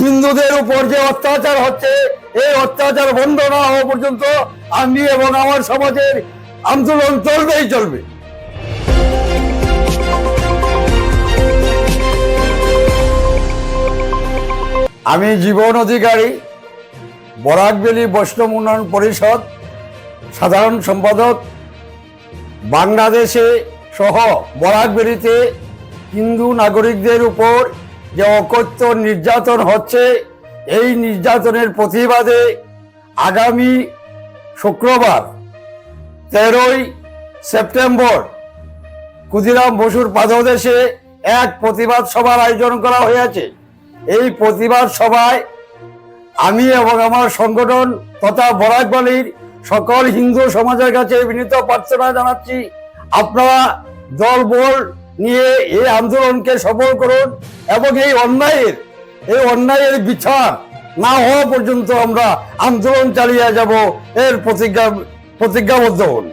হিন্দুদের উপর যে অত্যাচার হচ্ছে, এই অত্যাচার বন্ধ না হওয়া পর্যন্ত আমি এবং আমার সমাজের আন্দোলন চলবেই চলবে। আমি জীবন অধিকারী বরাকবেলি বৈষ্ণব উন্নয়ন পরিষদ, সাধারণ সম্পাদক, বাংলাদেশে সহ বরাকবেলিতে হিন্দু নাগরিকদের উপর যে অকথ্য নির্যাতন হচ্ছে, এই নির্যাতনের প্রতিবাদে আগামী শুক্রবার তেরোই সেপ্টেম্বর ক্ষুদিরাম বসুর পাদদেশে এক প্রতিবাদ সভার আয়োজন করা হয়েছে। এই প্রতিবাদ সভায় আমি এবং আমার সংগঠন তথা বরাকবালির সকল হিন্দু সমাজের কাছে বিনীত প্রার্থনা জানাচ্ছি। আপনারা দল বল নিয়ে এই আন্দোলনকে সফল করুন এবং এই অন্যায়ের এই অন্যায়ের বিচার না হওয়া পর্যন্ত আমরা আন্দোলন চালিয়ে যাব। এর প্রতিজ্ঞা প্রতিজ্ঞাবদ্ধ হন।